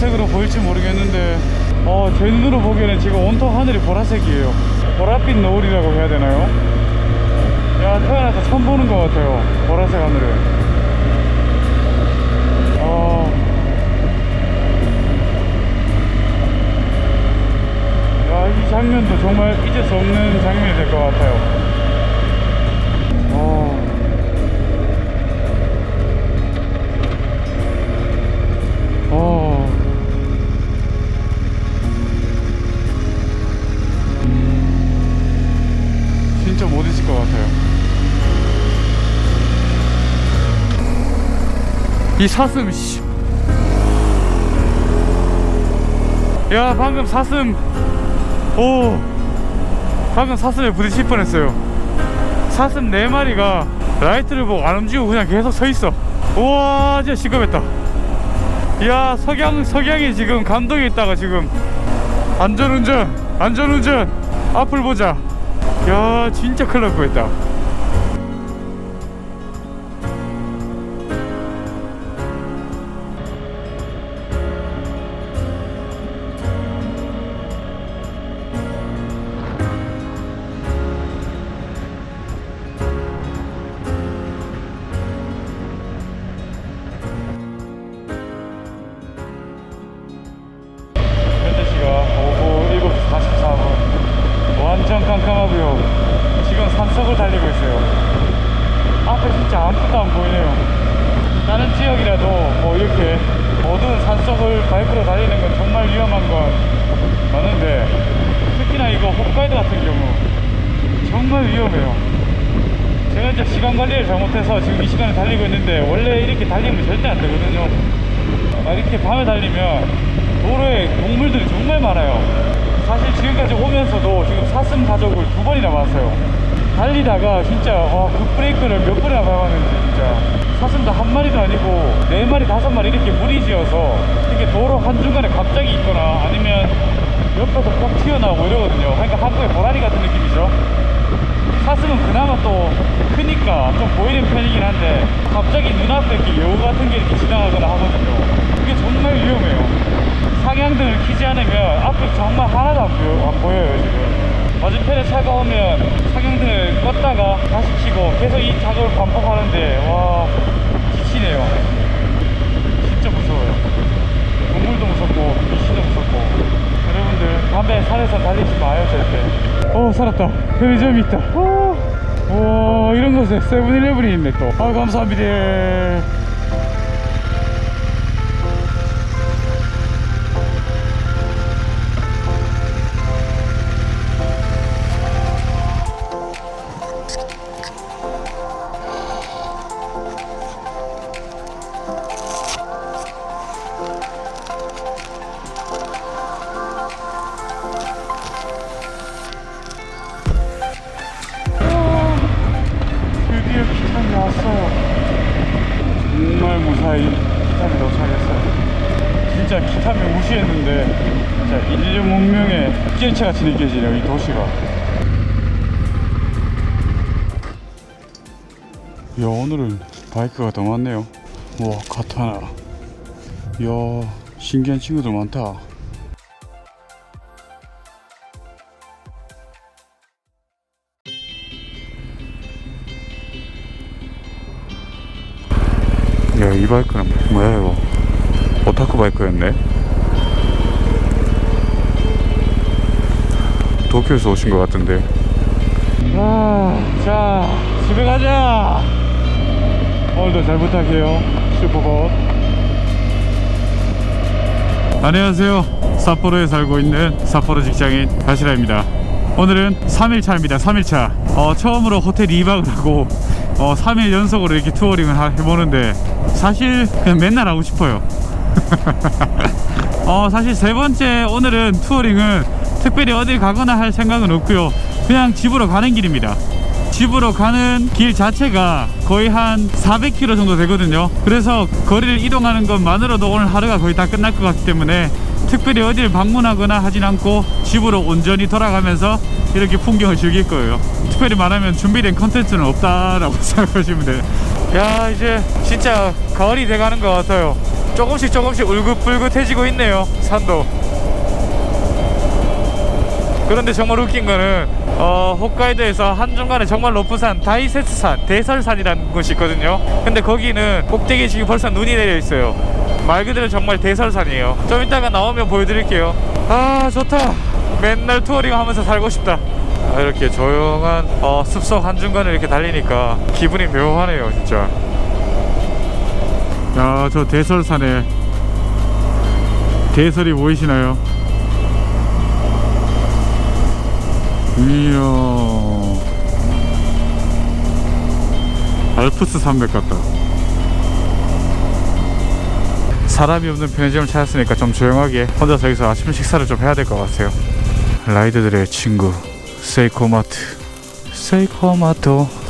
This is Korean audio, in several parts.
어떤 색으로 보일지 모르겠는데 어, 제 눈으로 보기에는 지금 온통 하늘이 보라색이에요. 보랏빛 노을이라고 해야 되나요? 야 태어나서 처음 보는 것 같아요. 보라색 하늘을 이 사슴, 씨. 야, 방금 사슴, 오, 방금 사슴에 부딪힐 뻔했어요. 사슴 네 마리가 라이트를 보고 안 움직이고 그냥 계속 서 있어. 우와, 진짜 시끄럽다. 야, 석양, 석양이 지금 감동이 있다가 지금 안전운전, 안전운전, 앞을 보자. 야, 진짜 큰일 날 뻔했다. 44분 완전 깜깜하고요. 지금 산속을 달리고 있어요. 앞에 진짜 아무것도 안 보이네요. 다른 지역이라도 뭐 이렇게 어두운 산속을 바이크로 달리는 건 정말 위험한 건 맞는데 특히나 이거 홋카이도 같은 경우 정말 위험해요. 제가 이제 시간 관리를 잘못해서 지금 이 시간에 달리고 있는데 원래 이렇게 달리면 절대 안 되거든요. 아, 이렇게 밤에 달리면 도로에 동물들이 정말 많아요. 사실 지금까지 오면서도 지금 사슴 가족을 두 번이나 봤어요. 달리다가 진짜 와, 급브레이크를 몇 번이나 밟았는지 진짜 사슴도 한 마리도 아니고 네 마리 다섯 마리 이렇게 무리지어서 이렇게 도로 한중간에 갑자기 있거나 아니면 옆에서 꼭 튀어나오고 이러거든요. 그러니까 한국의 고라니 같은 느낌이죠. 사슴은 그나마 또 크니까 좀 보이는 편이긴 한데 갑자기 눈앞에 이렇게 여우 같은 게 이렇게 지나가거나 하거든요. 그게 정말 위험해요. 상향등을 켜지 않으면 앞에 정말 하나도 안, 보여, 안 보여요 지금. 맞은편에 차가 오면 상향등을 껐다가 다시 켜고 계속 이 작업을 반복하는데 와 지치네요. 진짜 무서워요. 동물도 무섭고 귀신도 무섭고 여러분들 밤에 산에서 달리지 마요 절대 오 살았다 편의점이 있다 오, 오 이런 곳에 세븐일레븐이 있네 또아 감사합니다 왔어요 정말 무사히 기탄이 도착했어요. 진짜 기탄을 무시했는데 진짜 인류 문명의 국제체 같이 느껴지네요 이 도시가. 야 오늘은 바이크가 더 많네요. 와 카타나. 야 신기한 친구들 많다 바이크는 뭐야, 이거? 오타쿠 바이크였네? 도쿄에서 오신 것 같은데. 아, 자, 집에 가자! 오늘도 잘 부탁해요. 슈퍼봇. 안녕하세요. 삿포로에 살고 있는 삿포로 직장인 가시라입니다. 오늘은 3일차입니다. 3일차. 어, 처음으로 호텔 2박을 하고 어, 3일 연속으로 이렇게 투어링을 하- 해보는데 사실 그냥 맨날 하고 싶어요. 어, 사실 세 번째 오늘은 투어링은 특별히 어딜 가거나 할 생각은 없고요. 그냥 집으로 가는 길입니다. 집으로 가는 길 자체가 거의 한 400km 정도 되거든요. 그래서 거리를 이동하는 것만으로도 오늘 하루가 거의 다 끝날 것 같기 때문에 특별히 어디를 방문하거나 하진 않고 집으로 온전히 돌아가면서 이렇게 풍경을 즐길 거예요. 특별히 말하면 준비된 컨텐츠는 없다라고 생각하시면 돼요. 야 이제 진짜 가을이 돼가는 것 같아요. 조금씩 조금씩 울긋불긋해지고 있네요 산도. 그런데 정말 웃긴 거는 어, 홋카이도에서 한중간에 정말 높은 산 다이세스산 대설산이라는 곳이 있거든요. 근데 거기는 꼭대기에 지금 벌써 눈이 내려 있어요. 말 그대로 정말 대설산이에요. 좀 이따가 나오면 보여드릴게요. 아 좋다. 맨날 투어링 하면서 살고 싶다. 아, 이렇게 조용한 어, 숲속 한중간을 이렇게 달리니까 기분이 묘하네요 진짜. 야저 대설산에 대설이 보이시나요? 이야. 알프스 산맥 같다. 사람이 없는 편의점을 찾았으니까 좀 조용하게 혼자서 여기서 아침 식사를 좀 해야 될 것 같아요. 라이드들의 친구 세이코마트 세이코마토 아, 오네가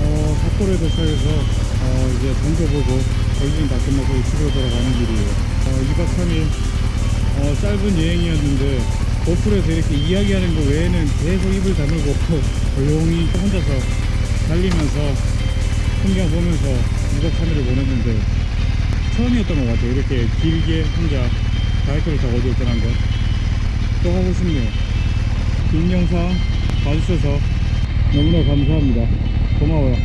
어, 삿포로 도착해서 어, 이제 동도 보고 저기는 다 끝나고 집으로 돌아가는 길이에요. 어, 2박 3일 어, 짧은 여행이었는데 고프로에서 이렇게 이야기하는 거 외에는 계속 입을 다물고 조용히 혼자서 달리면서 풍경 보면서 2박 3일을 보냈는데 처음이었던 것 같아요. 이렇게 길게 혼자 바이크를 타고 어디 떠난 거. 또 하고 싶네요. 긴 영상 봐주셔서 너무나 감사합니다. 고마워요.